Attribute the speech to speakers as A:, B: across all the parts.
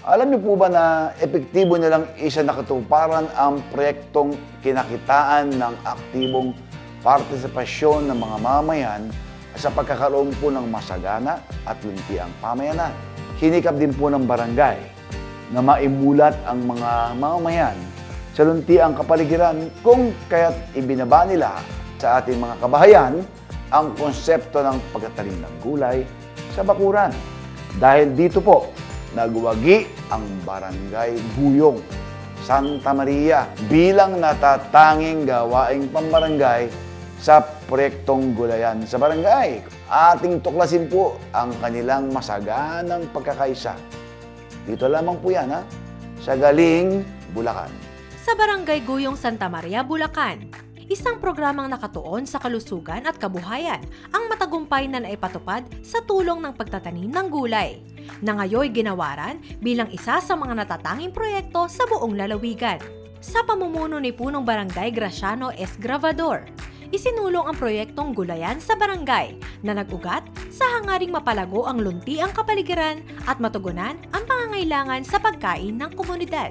A: Alam niyo po ba na epektibo nilang isa nakatuparan ang proyektong kinakitaan ng aktibong partisipasyon ng mga mamayan sa pagkakaroon po ng masagana at luntiang pamayanan. Hinikap din po ng barangay na maimulat ang mga mamamayan sa luntiang kapaligiran kung kaya't ibinaba nila sa ating mga kabahayan ang konsepto ng pagtatanim ng gulay sa bakuran. Dahil dito po, nagwagi ang Barangay Guyong, Santa Maria bilang natatanging gawaing pambarangay sa proyektong gulayan sa barangay. Ating tuklasin po ang kanilang masaganang pagkakaisa. Dito lamang po yan ha, sa Galing, Bulacan.
B: Sa Barangay Guyong Santa Maria, Bulacan, isang programang nakatuon sa kalusugan at kabuhayan ang matagumpay na naipatupad sa tulong ng pagtatanim ng gulay, na ngayoy ginawaran bilang isa sa mga natatanging proyekto sa buong lalawigan. Sa pamumuno ni punong barangay Graciano S. Gravador, isinulong ang proyektong gulayan sa barangay na nag-ugat sa hangaring mapalago ang lunti ang kapaligiran at matugunan ang pangangailangan sa pagkain ng komunidad.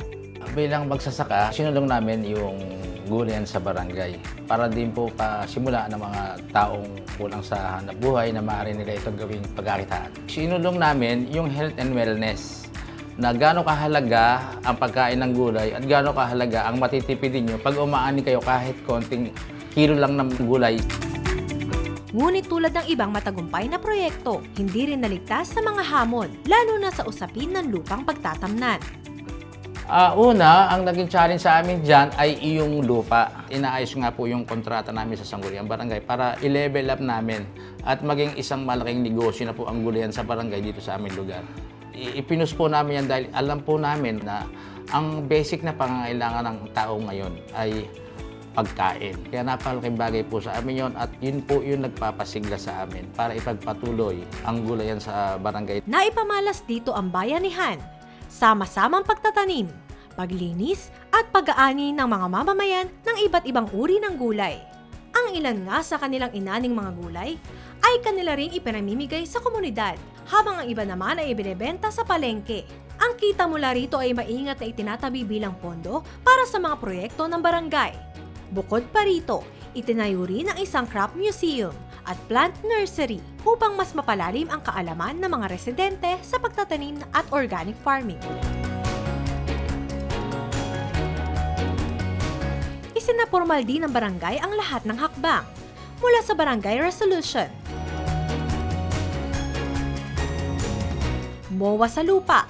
C: Bilang magsasaka, sinulong namin yung gulayan sa barangay para din po pasimula ng mga taong kulang sa hanap buhay na maaari nila ito gawing pagkakitaan. Sinulong namin yung health and wellness na gaano kahalaga ang pagkain ng gulay at gaano kahalaga ang matitipid ninyo pag umaani kayo kahit konting kilo lang ng gulay.
B: Ngunit tulad ng ibang matagumpay na proyekto, hindi rin naligtas sa mga hamon, lalo na sa usapin ng lupang pagtatamnan.
C: Ah, una, ang naging challenge sa amin dyan ay iyong lupa. Inaayos nga po yung kontrata namin sa Sangguniang Barangay para i-level up namin at maging isang malaking negosyo na po ang gulayan sa barangay dito sa aming lugar. Ipinus po namin yan dahil alam po namin na ang basic na pangangailangan ng tao ngayon ay pagkain. Kaya napakalaking bagay po sa amin yon at yun po yung nagpapasigla sa amin para ipagpatuloy ang gulayan sa barangay.
B: Naipamalas dito ang bayanihan, sama-samang pagtatanim, paglinis at pag-aani ng mga mamamayan ng iba't ibang uri ng gulay. Ang ilan nga sa kanilang inaning mga gulay ay kanila ring ipinamimigay sa komunidad, habang ang iba naman ay ibinebenta sa palengke. Ang kita mula rito ay maingat na itinatabi bilang pondo para sa mga proyekto ng barangay. Bukod pa rito, itinayo rin ang isang crop museum at plant nursery upang mas mapalalim ang kaalaman ng mga residente sa pagtatanim at organic farming. Isinapormal din ng barangay ang lahat ng hakbang mula sa barangay resolution, MOA sa lupa,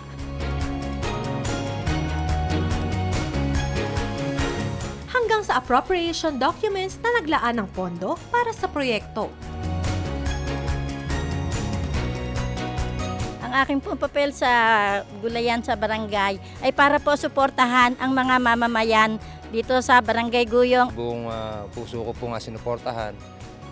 B: hanggang sa appropriation documents na naglaan ng pondo para sa proyekto.
D: Ang aking pong papel sa gulayan sa barangay ay para po suportahan ang mga mamamayan dito sa Barangay Guyong.
E: Buong ah, puso ko po nga sinuportahan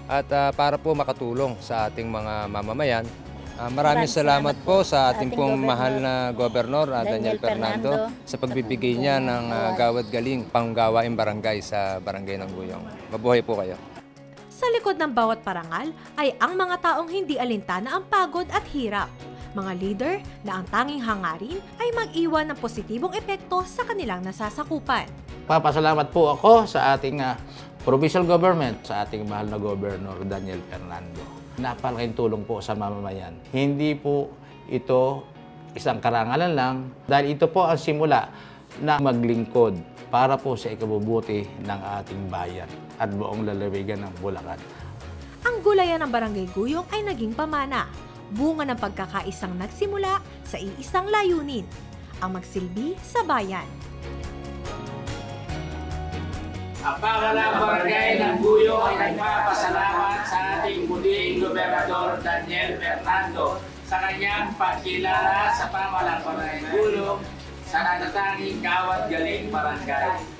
E: at ah, para po makatulong sa ating mga mamamayan. Ah, maraming
D: Maraming
E: salamat
D: salamat
E: po sa ating
D: ating
E: pong
D: Gobernador,
E: mahal na Gobernador ah, Daniel,
D: Daniel
E: Fernando,
D: Fernando,
E: sa pagbibigay niya ng
D: paggawa.
E: gawad galing panggawaing barangay sa barangay ng Guyong. Mabuhay po kayo.
B: Sa likod ng bawat parangal ay ang mga taong hindi alintana ang pagod at hirap. Mga leader na ang tanging hangarin ay mag-iwan ng positibong epekto sa kanilang nasasakupan.
C: Papasalamat po ako sa ating ah, provincial government, sa ating mahal na Governor Daniel Fernando. Napalaking tulong po sa mamamayan. Hindi po ito isang karangalan lang dahil ito po ang simula na maglingkod para po sa ikabubuti ng ating bayan at buong lalawigan ng Bulacan.
B: Ang gulayan ng Barangay Guyong ay naging pamana, bunga ng pagkakaisang nagsimula sa iisang layunin, ang magsilbi sa bayan.
F: Ang pangalang barangay ng Guyo ay nagpapasalamat sa ating muling Gobernador Daniel Fernando sa kanyang pagkilala sa pamalang barangay Guyo sa natatanging kawat galing barangay.